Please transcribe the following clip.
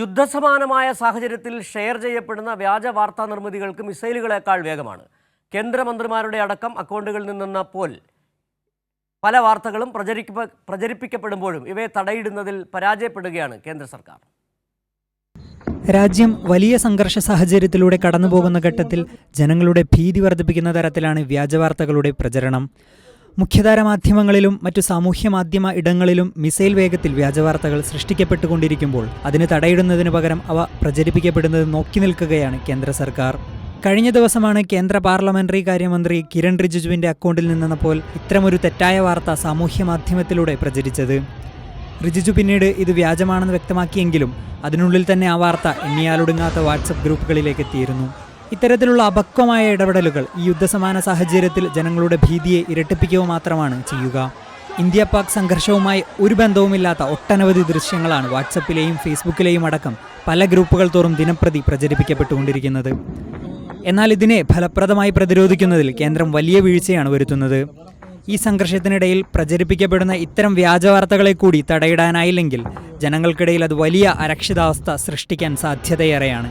യുദ്ധസമാനമായ സാഹചര്യത്തിൽ ഷെയർ ചെയ്യപ്പെടുന്ന വ്യാജ വാർത്താ നിർമ്മിതികൾക്ക് മിസൈലുകളേക്കാൾ വേഗമാണ്. കേന്ദ്രമന്ത്രിമാരുടെ അടക്കം അക്കൗണ്ടുകളിൽ നിന്നെന്ന പോൽ പല വാർത്തകളും പ്രചരിപ്പ പ്രചരിപ്പിക്കപ്പെടുമ്പോഴും ഇവയെ തടയിടുന്നതിൽ പരാജയപ്പെടുകയാണ് കേന്ദ്ര സർക്കാർ. രാജ്യം വലിയ സംഘർഷ സാഹചര്യത്തിലൂടെ കടന്നുപോകുന്ന ഘട്ടത്തിൽ ജനങ്ങളുടെ ഭീതി വർദ്ധിപ്പിക്കുന്ന തരത്തിലാണ് വ്യാജവാർത്തകളുടെ പ്രചരണം. മുഖ്യധാര മാധ്യമങ്ങളിലും മറ്റു സാമൂഹ്യ മാധ്യമ ഇടങ്ങളിലും മിസൈൽ വേഗത്തിൽ വ്യാജവാർത്തകൾ സൃഷ്ടിക്കപ്പെട്ടുകൊണ്ടിരിക്കുമ്പോൾ അതിന് തടയിടുന്നതിന് പകരം അവ പ്രചരിപ്പിക്കപ്പെടുന്നത് നോക്കി നിൽക്കുകയാണ് കേന്ദ്ര സർക്കാർ. കഴിഞ്ഞ ദിവസമാണ് കേന്ദ്ര പാർലമെന്ററി കാര്യമന്ത്രി കിരൺ റിജിജുവിന്റെ അക്കൗണ്ടിൽ നിന്നപ്പോൾ ഇത്തരമൊരു തെറ്റായ വാർത്ത സാമൂഹ്യ മാധ്യമത്തിലൂടെ പ്രചരിച്ചത്. റിജിജു പിന്നീട് ഇത് വ്യാജമാണെന്ന് വ്യക്തമാക്കിയെങ്കിലും അതിനുള്ളിൽ തന്നെ ആ വാർത്ത എണ്ണിയാലൊടുങ്ങാത്ത വാട്സപ്പ് ഗ്രൂപ്പുകളിലേക്ക് എത്തിയിരുന്നു. ഇത്തരത്തിലുള്ള അപക്വമായ ഇടപെടലുകൾ ഈ യുദ്ധസമാന സാഹചര്യത്തിൽ ജനങ്ങളുടെ ഭീതിയെ ഇരട്ടിപ്പിക്കുക മാത്രമാണ് ചെയ്യുക. ഇന്ത്യ പാക് സംഘർഷവുമായി ഒരു ബന്ധവുമില്ലാത്ത ഒട്ടനവധി ദൃശ്യങ്ങളാണ് വാട്സപ്പിലെയും ഫേസ്ബുക്കിലെയും അടക്കം പല ഗ്രൂപ്പുകൾ തോറും ദിനപ്രതി പ്രചരിപ്പിക്കപ്പെട്ടുകൊണ്ടിരിക്കുന്നത്. എന്നാൽ ഇതിനെ ഫലപ്രദമായി പ്രതിരോധിക്കുന്നതിൽ കേന്ദ്രം വലിയ വീഴ്ചയാണ് വരുത്തുന്നത്. ഈ സംഘർഷത്തിനിടയിൽ പ്രചരിപ്പിക്കപ്പെടുന്ന ഇത്തരം വ്യാജവാർത്തകളെ കൂടി തടയിടാനായില്ലെങ്കിൽ ജനങ്ങൾക്കിടയിൽ അത് വലിയ അരക്ഷിതാവസ്ഥ സൃഷ്ടിക്കാൻ സാധ്യതയേറെയാണ്.